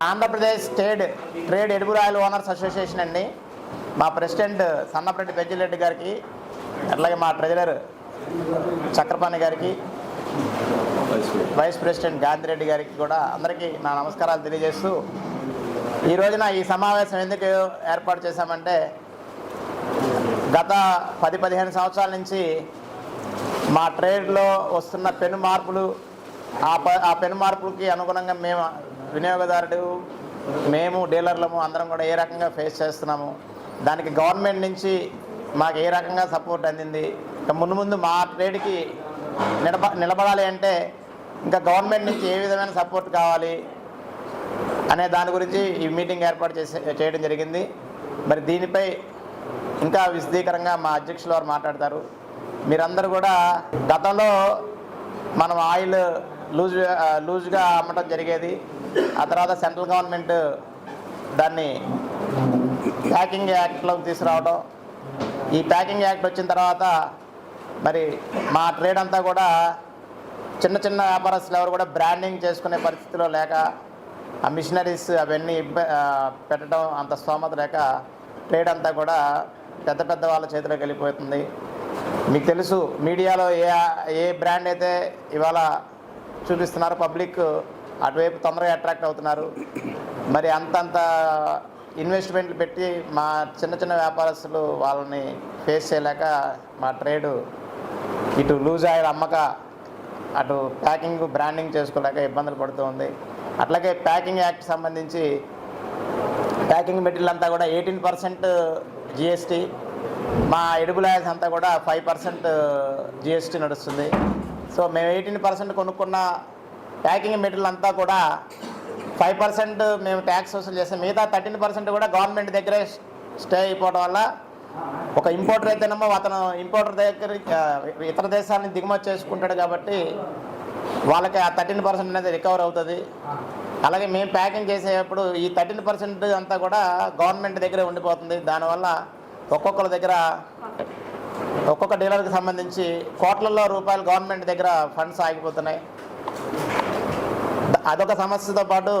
Andhra Pradesh trade trade ఎడుగురు owners association అండి. మా ప్రెసిడెంట్ సన్నపరెడ్డి పెద్దిరెడ్డి గారికి అట్లాగే మా ట్రెజరర్ చక్రపాణి గారికి వైస్ ప్రెసిడెంట్ గాంధీరెడ్డి గారికి కూడా అందరికీ నా నమస్కారాలు తెలియజేస్తూ ఈ రోజున ఈ సమావేశం ఎందుకు ఏర్పాటు చేశామంటే గత పది పదిహేను సంవత్సరాల నుంచి మా ట్రేడ్లో వస్తున్న పెను మార్పులు ఆ ప ఆ పెను మార్పులకి అనుగుణంగా మేము వినియోగదారుడు మేము డీలర్లము అందరం కూడా ఏ రకంగా ఫేస్ చేస్తున్నాము? దానికి గవర్నమెంట్ నుంచి మాకు ఏ రకంగా సపోర్ట్ అందింది? ఇంకా ముందు ముందు మా ట్రేడ్కి నిలబ నిలబడాలి అంటే ఇంకా గవర్నమెంట్ నుంచి ఏ విధమైన సపోర్ట్ కావాలి? అనే దాని గురించి ఈ మీటింగ్ ఏర్పాటు చేసే చేయడం జరిగింది. మరి దీనిపై ఇంకా విశదీకరంగా మా అధ్యక్షులు వారు మాట్లాడతారు. మీరందరూ కూడా గతంలో మనం ఆయిల్ లూజ్ లూజ్గా అమ్మటం జరిగేది. ఆ తర్వాత సెంట్రల్ గవర్నమెంట్ దాన్ని ప్యాకింగ్ యాక్ట్లోకి తీసుకురావడం ఈ ప్యాకింగ్ యాక్ట్ వచ్చిన తర్వాత మరి మా ట్రేడ్ అంతా కూడా చిన్న చిన్న వ్యాపారస్తులు ఎవరు కూడా బ్రాండింగ్ చేసుకునే పరిస్థితిలో లేక ఆ మిషనరీస్ అవన్నీ పెట్టడం అంత స్తోమత లేక ట్రేడ్ అంతా కూడా పెద్ద పెద్ద వాళ్ళ చేతిలోకి వెళ్ళిపోతుంది. మీకు తెలుసు మీడియాలో ఏ ఏ బ్రాండ్ అయితే ఇవాళ చూపిస్తున్నారో పబ్లిక్ అటువైపు తొందరగా అట్రాక్ట్ అవుతున్నారు. మరి అంతంత ఇన్వెస్ట్మెంట్లు పెట్టి మా చిన్న చిన్న వ్యాపారస్తులు వాళ్ళని ఫేస్ చేయలేక మా ట్రేడు ఇటు లూజ్ ఆయిల్ అమ్మక అటు ప్యాకింగ్ బ్రాండింగ్ చేసుకోలేక ఇబ్బందులు పడుతూ ఉంది. అట్లాగే ప్యాకింగ్ యాక్ట్ సంబంధించి ప్యాకింగ్ మెటీరియల్ అంతా కూడా ఎయిటీన్ పర్సెంట్ జిఎస్టీ మా ఎడుగులాయస్ అంతా కూడా ఫైవ్ పర్సెంట్ జిఎస్టీ నడుస్తుంది. సో మేము ఎయిటీన్ పర్సెంట్ కొనుక్కున్న ప్యాకింగ్ మెటీరియల్ అంతా కూడా ఫైవ్ పర్సెంట్ మేము ట్యాక్స్ వసూలు చేస్తాం. మిగతా థర్టీన్ పర్సెంట్ కూడా గవర్నమెంట్ దగ్గరే స్టే అయిపోవడం వల్ల ఒక ఇంపోర్టర్ అయితేనేమో అతను ఇంపోర్టర్ దగ్గర ఇతర దేశాలని దిగుమతి చేసుకుంటాడు కాబట్టి వాళ్ళకి ఆ థర్టీన్ పర్సెంట్ అనేది రికవర్ అవుతుంది. అలాగే మేము ప్యాకింగ్ చేసేటప్పుడు ఈ థర్టీన్ పర్సెంట్ అంతా కూడా గవర్నమెంట్ దగ్గరే ఉండిపోతుంది. దానివల్ల ఒక్కొక్కరి దగ్గర ఒక్కొక్క డీలర్కి సంబంధించి కోట్లలో రూపాయలు గవర్నమెంట్ దగ్గర ఫండ్స్ ఆగిపోతున్నాయి. అదొక సమస్యతో పాటు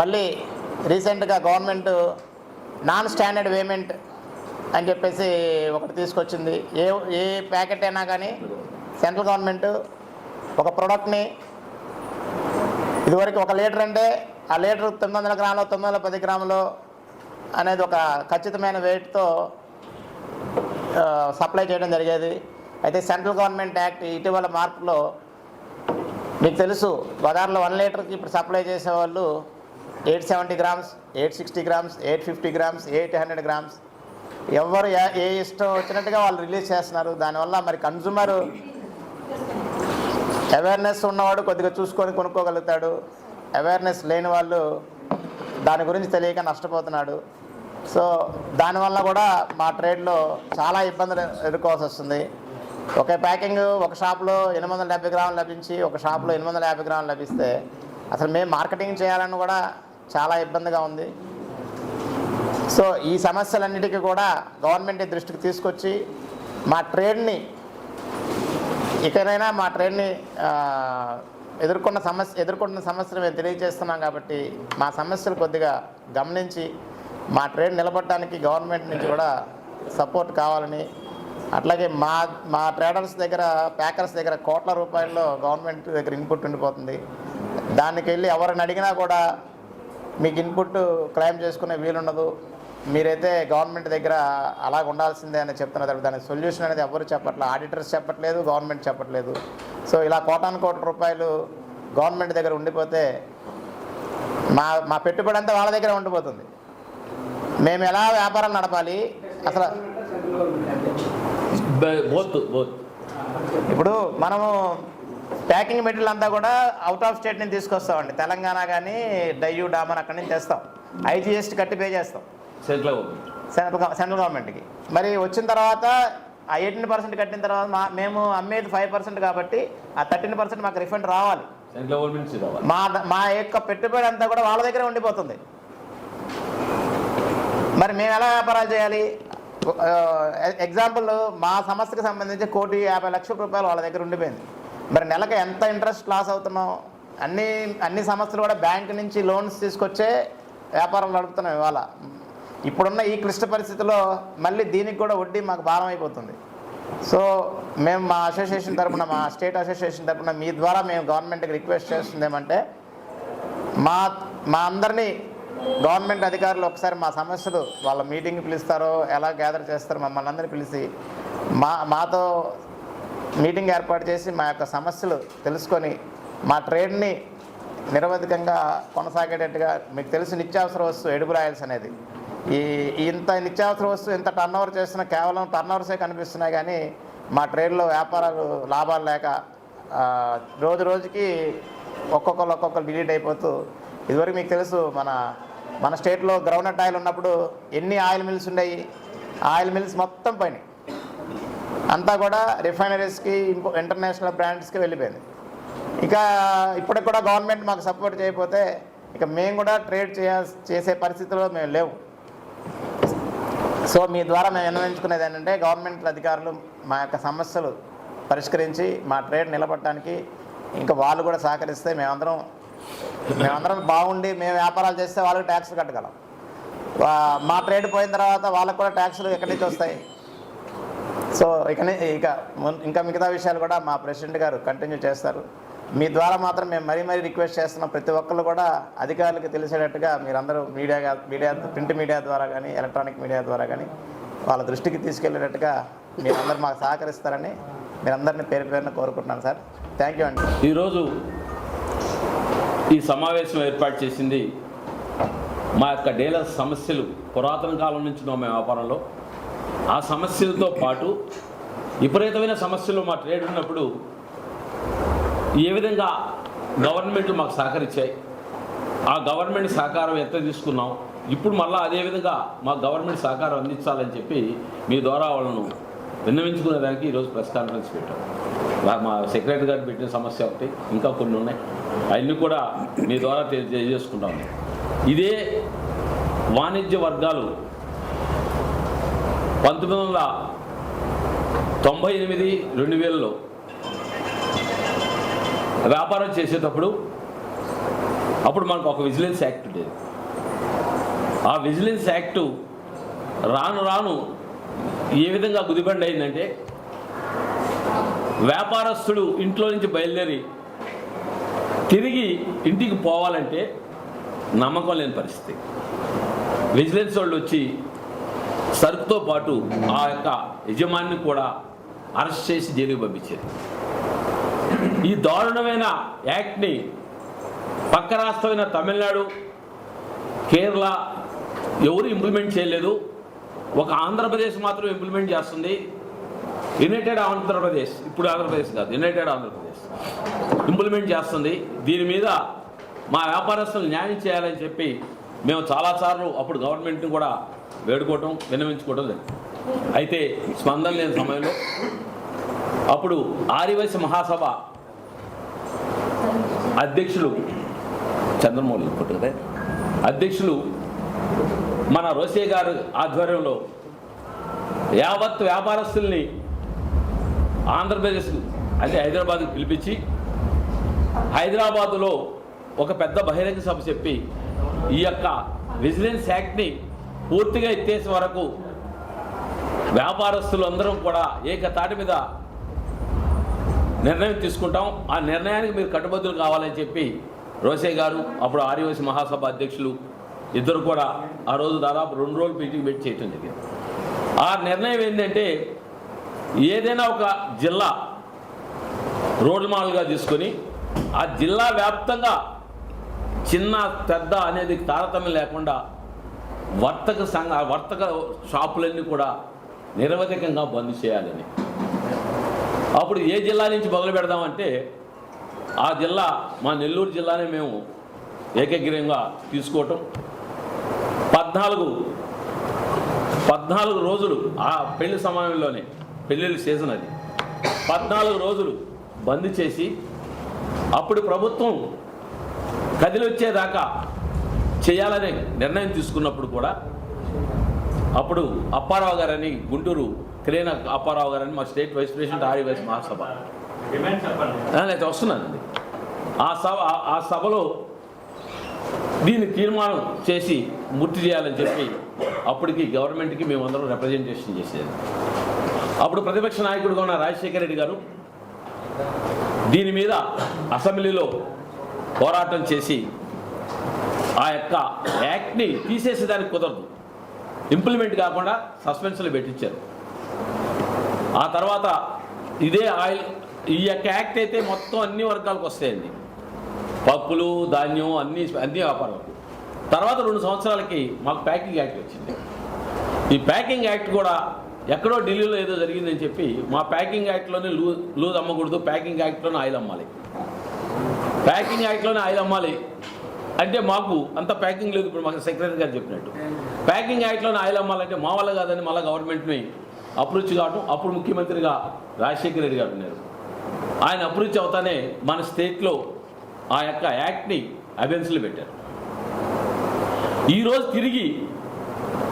మళ్ళీ రీసెంట్గా గవర్నమెంట్ నాన్ స్టాండర్డ్ పేమెంట్ అని చెప్పేసి ఒకటి తీసుకొచ్చింది. ఏ ఏ ప్యాకెట్ అయినా కానీ సెంట్రల్ గవర్నమెంట్ ఒక ప్రోడక్ట్ని ఇదివరకు ఒక లీటర్ అంటే ఆ లీటర్ తొమ్మిది వందల గ్రాములు తొమ్మిది వందల పది గ్రాములు అనేది ఒక ఖచ్చితమైన వెయిట్తో సప్లై చేయడం జరిగేది. అయితే సెంట్రల్ గవర్నమెంట్ యాక్ట్ ఇటీవల మార్పులో మీకు తెలుసు బజార్లో వన్ లీటర్కి ఇప్పుడు సప్లై చేసేవాళ్ళు eight seventy grams eight sixty grams eight fifty grams eight hundred grams ఎవరు ఏ- ఏ ఇష్టం వచ్చినట్టుగా వాళ్ళు రిలీజ్ చేస్తున్నారు దానివల్ల మరి కన్జ్యూమర్ అవేర్నెస్ ఉన్నవాడు కొద్దిగా చూసుకొని కొనుక్కోగలుగుతాడు. అవేర్నెస్ లేని వాళ్ళు దాని గురించి తెలియక నష్టపోతున్నాడు. సో దానివల్ల కూడా మా ట్రేడ్లో చాలా ఇబ్బందులు ఎదుర్కోవాల్సి వస్తుంది. ఒకే ప్యాకింగ్ ఒక షాప్లో ఎనిమిది వందల డెబ్బై గ్రాములు లభించి ఒక షాప్లో ఎనిమిది వందల యాభై గ్రాములు లభిస్తే అసలు మేము మార్కెటింగ్ చేయాలని కూడా చాలా ఇబ్బందిగా ఉంది. సో ఈ సమస్యలన్నిటికీ కూడా గవర్నమెంట్ దృష్టికి తీసుకొచ్చి మా ట్రేడ్ని ఇకనైనా మా ట్రైన్ని ఎదుర్కొన్న సమస్య ఎదుర్కొంటున్న సమస్యలు మేము తెలియజేస్తున్నాం కాబట్టి మా సమస్యలు కొద్దిగా గమనించి మా ట్రైన్ నిలబడటానికి గవర్నమెంట్ నుంచి కూడా సపోర్ట్ కావాలని అట్లాగే మా మా ట్రేడర్స్ దగ్గర ప్యాకర్స్ దగ్గర కోట్ల రూపాయల్లో గవర్నమెంట్ దగ్గర ఇన్పుట్ ఉండిపోతుంది. దానికి వెళ్ళి ఎవరిని అడిగినా కూడా మీకు ఇన్పుట్ క్లెయిమ్ చేసుకునే వీలుండదు. మీరైతే గవర్నమెంట్ దగ్గర అలాగ ఉండాల్సిందే అని చెప్తున్నారు. దానికి సొల్యూషన్ అనేది ఎవరు చెప్పట్లేదు ఆడిటర్స్ చెప్పట్లేదు గవర్నమెంట్ చెప్పట్లేదు. సో ఇలా కోటాను కోట్ల రూపాయలు గవర్నమెంట్ దగ్గర ఉండిపోతే మా మా పెట్టుబడి అంతా వాళ్ళ దగ్గర ఉండిపోతుంది. మేము ఎలా వ్యాపారం నడపాలి? అసలు బోత్ బోత్ ఇప్పుడు మనము ప్యాకింగ్ మెటీరియల్ అంతా కూడా అవుట్ ఆఫ్ స్టేట్ నుంచి తీసుకొస్తామండి. తెలంగాణ కానీ డయ్యూ డామన్ అక్కడి నుంచి తెస్తాం. ఐజీఎస్టీ కట్టి పే చేస్తాం. Central government. సెంట్రల్ సెంట్రల్ గవర్నమెంట్కి. మరి వచ్చిన తర్వాత ఆ ఎయిటీన్ పర్సెంట్ కట్టిన తర్వాత మా మేము అమ్మేది ఫైవ్ పర్సెంట్ కాబట్టి ఆ థర్టీన్ పర్సెంట్ మాకు రిఫండ్ రావాలి. మా మా యొక్క పెట్టుబడి అంతా కూడా వాళ్ళ దగ్గరే ఉండిపోతుంది. మరి మేము ఎలా వ్యాపారాలు చేయాలి? ఎగ్జాంపుల్ మా సంస్థకి సంబంధించి కోటి యాభై లక్షల రూపాయలు వాళ్ళ దగ్గర ఉండిపోయింది. మరి నెలకు ఎంత ఇంట్రెస్ట్ లాస్ అవుతున్నాం అన్ని అన్ని సంస్థలు కూడా బ్యాంక్ నుంచి లోన్స్ తీసుకొచ్చే వ్యాపారం నడుపుతున్నాం ఇవాళ. ఇప్పుడున్న ఈ క్లిష్ట పరిస్థితిలో మళ్ళీ దీనికి కూడా వడ్డీ మాకు భారం అయిపోతుంది. సో మేము మా అసోసియేషన్ తరపున మా స్టేట్ అసోసియేషన్ తరపున మీ ద్వారా మేము గవర్నమెంట్కి రిక్వెస్ట్ చేస్తుంది ఏమంటే మా మా అందరినీ గవర్నమెంట్ అధికారులు ఒకసారి మా సమస్యలు వాళ్ళ మీటింగ్ పిలుస్తారో ఎలా గ్యాదర్ చేస్తారో మమ్మల్ని అందరినీ పిలిచి మా మాతో మీటింగ్ ఏర్పాటు చేసి మా యొక్క సమస్యలు తెలుసుకొని మా ట్రేడ్ని నిరవధికంగా కొనసాగేటట్టుగా మీకు తెలిసి నిత్యావసర వస్తువు ఎడుగు రాయల్స్ అనేది. ఈ ఇంత నిత్యావసర వస్తువు ఇంత టర్న్ ఓవర్ చేస్తున్న కేవలం టర్న్ ఓవర్సే కనిపిస్తున్నాయి కానీ మా ట్రేడ్లో వ్యాపారాలు లాభాలు లేక రోజు రోజుకి ఒక్కొక్కరు ఒక్కొక్కరు డిలీట్ అయిపోతూ ఇదివరకు మీకు తెలుసు మన మన స్టేట్లో గ్రౌండ్నట్ ఆయిల్ ఉన్నప్పుడు ఎన్ని ఆయిల్ మిల్స్ ఉన్నాయి ఆయిల్ మిల్స్ మొత్తం పైన అంతా కూడా రిఫైనరీస్కి ఇంపో ఇంటర్నేషనల్ బ్రాండ్స్కి వెళ్ళిపోయింది. ఇక ఇప్పటికి కూడా గవర్నమెంట్ మాకు సపోర్ట్ చేయకపోతే ఇక మేము కూడా ట్రేడ్ చేయ చేసే పరిస్థితిలో మేము లేవు. సో మీ ద్వారా మేము విన్నవించుకునేది ఏంటంటే గవర్నమెంట్ అధికారులు మా యొక్క సమస్యలు పరిష్కరించి మా ట్రేడ్ నిలబడటానికి ఇంకా వాళ్ళు కూడా సహకరిస్తే మేమందరం మేమందరం బాగుండి మేము వ్యాపారాలు చేస్తే వాళ్ళకి ట్యాక్స్ కట్టగలం. మా ట్రేడ్ పోయిన తర్వాత వాళ్ళకు కూడా ట్యాక్స్లు ఎక్కడి నుంచి వస్తాయి? సో ఇక ఇక ఇంకా మిగతా విషయాలు కూడా మా ప్రెసిడెంట్ గారు కంటిన్యూ చేస్తారు. మీ ద్వారా మాత్రం మేము మరీ మరీ రిక్వెస్ట్ చేస్తున్నాం ప్రతి ఒక్కళ్ళు కూడా అధికారులకు తెలిసేటట్టుగా మీరందరూ మీడియా మీడియా ప్రింట్ మీడియా ద్వారా కానీ ఎలక్ట్రానిక్ మీడియా ద్వారా కానీ వాళ్ళ దృష్టికి తీసుకెళ్ళేటట్టుగా మీరందరూ మాకు సహకరిస్తారని మీరందరినీ పేరు పేరున కోరుకుంటున్నాను సార్. థ్యాంక్ యూ అండి. ఈరోజు ఈ సమావేశం ఏర్పాటు చేసింది మా యొక్క డీలర్ సమస్యలు పురాతన కాలం నుంచి మా వ్యాపారంలో. ఆ సమస్యలతో పాటు విపరీతమైన సమస్యలు మా ట్రేడ్ ఉన్నప్పుడు ఏ విధంగా గవర్నమెంట్లు మాకు సహకరించాయి. ఆ గవర్నమెంట్ సహకారం ఎంత తీసుకున్నాం. ఇప్పుడు మళ్ళీ అదేవిధంగా మా గవర్నమెంట్ సహకారం అందించాలని చెప్పి మీ ద్వారా వాళ్ళను విన్నవించుకునేదానికి ఈరోజు ప్రెస్ కాన్ఫరెన్స్ పెట్టాం మా- సెక్రటరీ గారు పెట్టిన సమస్య ఒకటి ఇంకా కొన్ని ఉన్నాయి. అవన్నీ కూడా మీ ద్వారా తె- తెలియజేసుకుంటాము ఇదే వాణిజ్య వర్గాలు పంతొమ్మిది వందల తొంభై ఎనిమిది రెండు వేలలో వ్యాపారం చేసేటప్పుడు అప్పుడు మనకు ఒక విజిలెన్స్ యాక్ట్ ఉండేది. ఆ విజిలెన్స్ యాక్టు రాను రాను ఏ విధంగా గుదిబండి అయిందంటే వ్యాపారస్తుడు ఇంట్లో నుంచి బయలుదేరి తిరిగి ఇంటికి పోవాలంటే నమ్మకం లేని పరిస్థితి. విజిలెన్స్ వాళ్ళు వచ్చి సరుకుతో పాటు ఆ యొక్క యజమాని కూడా అరెస్ట్ చేసి జైలుకి పంపించారు. ఈ దారుణమైన యాక్ట్ని పక్క రాష్ట్రమైన తమిళనాడు కేరళ ఎవరు ఇంప్లిమెంట్ చేయలేదు. ఒక ఆంధ్రప్రదేశ్ మాత్రం ఇంప్లిమెంట్ చేస్తుంది. యునైటెడ్ ఆంధ్రప్రదేశ్ ఇప్పుడు ఆంధ్రప్రదేశ్ కాదు యునైటెడ్ ఆంధ్రప్రదేశ్ ఇంప్లిమెంట్ చేస్తుంది. దీని మీద మా వ్యాపారస్తులు న్యాయం చేయాలని చెప్పి మేము చాలాసార్లు అప్పుడు గవర్నమెంట్ని కూడా వేడుకోవటం విన్నవించుకోవటం లేదు అయితే స్పందన లేని సమయంలో అప్పుడు ఆదివాసి మహాసభ అధ్యక్షులు చంద్రమౌళి ఇప్పుడు కదా. అధ్యక్షులు మన రోసే గారు ఆధ్వర్యంలో యావత్ వ్యాపారస్తుల్ని ఆంధ్రప్రదేశ్ అంటే హైదరాబాద్కి పిలిపించి హైదరాబాదులో ఒక పెద్ద బహిరంగ సభ చెప్పి ఈ యొక్క విజిలెన్స్ యాక్ట్ని పూర్తిగా ఎత్తేసే వరకు వ్యాపారస్తులందరం కూడా ఏకతాటి మీద నిర్ణయం తీసుకుంటాం. ఆ నిర్ణయానికి మీరు కట్టుబద్దులు కావాలని చెప్పి రోసే గారు అప్పుడు ఆర్యవసి మహాసభ అధ్యక్షులు ఇద్దరు కూడా ఆ రోజు దాదాపు రెండు రోజులు మీటింగ్ పెట్టి చేయటం జరిగింది. ఆ నిర్ణయం ఏంటంటే ఏదైనా ఒక జిల్లా రోడ్ మాల్గా తీసుకొని ఆ జిల్లా వ్యాప్తంగా చిన్న పెద్ద అనేది తారతమ్యం లేకుండా వర్తక సంఘ వర్తక షాపులన్నీ కూడా నిరవధికంగా బంద్ చేయాలని. అప్పుడు ఏ జిల్లా నుంచి మొదలు పెడదామంటే ఆ జిల్లా మా నెల్లూరు జిల్లానే మేము ఏకగ్రీయంగా తీసుకోవటం. పద్నాలుగు పద్నాలుగు రోజులు ఆ పెళ్ళి సమయంలోనే పెళ్ళిళ్ళ సీజన్ అది. పద్నాలుగు రోజులు బంద్ చేసి అప్పుడు ప్రభుత్వం కదిలి వచ్చేదాకా చేయాలనే నిర్ణయం తీసుకున్నప్పుడు కూడా అప్పుడు అప్పారావు గారని గుంటూరు క్రేన అప్పారావు గారని మా state vice president Arya Vysya Mahasabha. లేకపోతే వస్తున్నానండి ఆ సభ ఆ- ఆ సభలో దీన్ని తీర్మానం చేసి గుర్తు చేయాలని చెప్పి అప్పటికి గవర్నమెంట్కి మేమందరం రిప్రజెంటేషన్ చేసేది. అప్పుడు ప్రతిపక్ష నాయకుడుగా ఉన్న రాజశేఖర రెడ్డి గారు దీని మీద అసెంబ్లీలో పోరాటం చేసి ఆ యొక్క యాక్ట్ని తీసేసేదానికి కుదరదు. ఇంప్లిమెంట్ కాకుండా సస్పెన్షన్లు పెట్టించారు. ఆ తర్వాత ఇదే ఆయిల్ ఈ యొక్క యాక్ట్ అయితే మొత్తం అన్ని వర్గాలకు వస్తాయండి. పప్పులు ధాన్యం అన్ని అన్ని వ్యాపారాలకు. తర్వాత రెండు సంవత్సరాలకి మాకు ప్యాకింగ్ యాక్ట్ వచ్చింది. ఈ ప్యాకింగ్ యాక్ట్ కూడా ఎక్కడో ఢిల్లీలో ఏదో జరిగిందని చెప్పి మా ప్యాకింగ్ యాక్ట్లోనే లూ లూజ్ అమ్మకూడదు ప్యాకింగ్ యాక్ట్లోనే ఆయిల్ అమ్మాలి. ప్యాకింగ్ యాక్ట్లోనే ఆయిల్ అమ్మాలి. అంటే మాకు అంత ప్యాకింగ్ లేదు ఇప్పుడు మాకు సెక్రటరీ గారు చెప్పినట్టు. ప్యాకింగ్ యాక్ట్లోనే ఆయిల్ అమ్మాలంటే మా వల్ల కాదని మళ్ళీ గవర్నమెంట్ని అప్రూచ్ కావటం అప్పుడు ముఖ్యమంత్రిగా రాజశేఖర రెడ్డి గారు ఉన్నారు. ఆయన అప్రూచ్ అవుతానే మన స్టేట్లో ఆ యొక్క యాక్ట్ని అబెన్స్లో పెట్టారు. ఈరోజు తిరిగి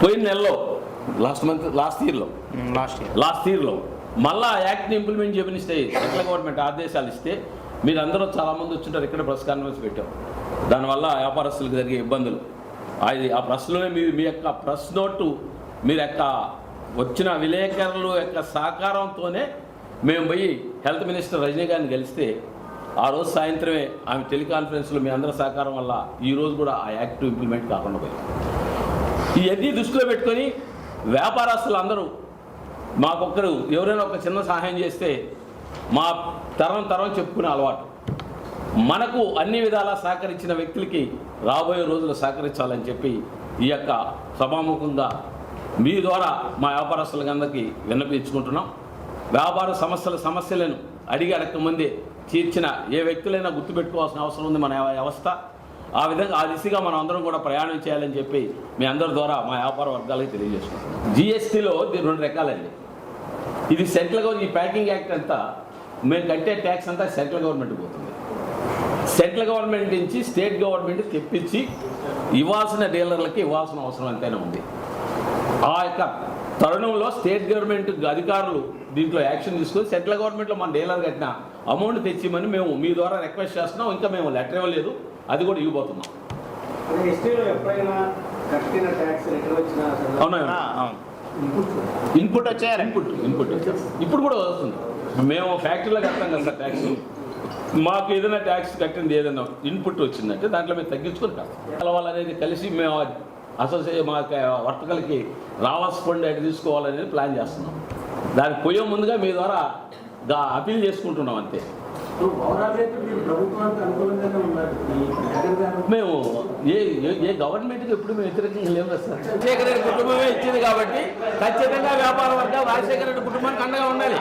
పోయిన నెలలో లాస్ట్ మంత్ లాస్ట్ ఇయర్లో. Last year. లాస్ట్ ఇయర్లో. మళ్ళా ఆ యాక్ట్ని ఇంప్లిమెంట్ చేయమనిస్తే సెంట్రల్ గవర్నమెంట్ ఆదేశాలు ఇస్తే మీరు అందరూ చాలామంది వచ్చింటారు ఇక్కడ ప్రెస్ కాన్ఫరెన్స్ పెట్టాం. దానివల్ల వ్యాపారస్తులకు జరిగే ఇబ్బందులు. అది ఆ ప్రెస్లోనే మీ మీ యొక్క ప్రెస్ నోటు మీరు యొక్క వచ్చిన విలేకరుల యొక్క సహకారంతోనే మేము పోయి హెల్త్ మినిస్టర్ రజనీ గారిని కలిస్తే ఆ రోజు సాయంత్రమే ఆమె టెలికాన్ఫరెన్స్లో మీ అందరి సహకారం వల్ల ఈ రోజు కూడా ఆ యాక్ట్ ఇంప్లిమెంట్ కాకుండా పోయింది. ఇవన్నీ దృష్టిలో పెట్టుకొని వ్యాపారస్తులు అందరూ మాకొక్కరు ఎవరైనా ఒక చిన్న సహాయం చేస్తే మా తరం తరం చెప్పుకునే అలవాటు. మనకు అన్ని విధాలా సహకరించిన వ్యక్తులకి రాబోయే రోజులు సహకరించాలని చెప్పి ఈ యొక్క సభాముఖంగా మీ ద్వారా మా వ్యాపారస్తులందరికీ విన్నపించుకుంటున్నాం. వ్యాపార సమస్యల సమస్యలను అడిగి అడగక ముందే తీర్చిన ఏ వ్యక్తులైనా గుర్తుపెట్టుకోవాల్సిన అవసరం ఉంది. మన వ్యవస్థ ఆ విధంగా ఆ దిశగా మనం అందరం కూడా ప్రయాణం చేయాలని చెప్పి మీ అందరి ద్వారా మా వ్యాపార వర్గాలకు తెలియజేస్తున్నాం. జిఎస్టీలో రెండు రకాలండి. ఇది సెంట్రల్ గవర్నమెంట్ ఈ ప్యాకింగ్ యాక్ట్ అంతా మేము కట్టే ట్యాక్స్ అంతా సెంట్రల్ గవర్నమెంట్ పోతుంది. సెంట్రల్ గవర్నమెంట్ నుంచి స్టేట్ గవర్నమెంట్ తెప్పించి ఇవ్వాల్సిన డీలర్లకి ఇవ్వాల్సిన అవసరం ఎంతైనా ఉంది. ఆ యొక్క తరుణంలో స్టేట్ గవర్నమెంట్ అధికారులు దీంట్లో యాక్షన్ తీసుకొని సెంట్రల్ గవర్నమెంట్లో మన డీలర్ కట్టిన అమౌంట్ తెచ్చిమని మేము మీ ద్వారా రిక్వెస్ట్ చేస్తున్నాం. ఇంకా మేము లెటర్ ఇవ్వలేదు. అది కూడా ఇవ్వబోతున్నాం. అంటే అవునా అవును ఇన్పుట్ వచ్చారు ఇన్పుట్ ఇన్పుట్ ఇప్పుడు కూడా వస్తుంది. మేము ఫ్యాక్టరీలో కడతాం కదా సార్ ట్యాక్స్ మాకు ఏదైనా ట్యాక్స్ కట్టింది ఏదైనా ఇన్పుట్ వచ్చిందంటే దాంట్లో మేము తగ్గించుకొని కడతాం వాళ్ళనేది కలిసి మేము అసోసియే మా వర్తకులకి రావాల్సి ఫండ్ ఎటు తీసుకోవాలనేది ప్లాన్ చేస్తున్నాం. దానికి పోయే ముందుగా మీ ద్వారా అపీల్ చేసుకుంటున్నాం అంతే. మేము ఏ ఏ- ఏ గవర్నమెంట్కి ఎప్పుడు మేము వ్యతిరేకంగా లేము కదా సార్? రాజశేఖర రెడ్డి కుటుంబమే ఇచ్చింది కాబట్టి ఖచ్చితంగా వ్యాపార వర్గాలు రాజశేఖర రెడ్డి కుటుంబానికి అండగా ఉండాలి.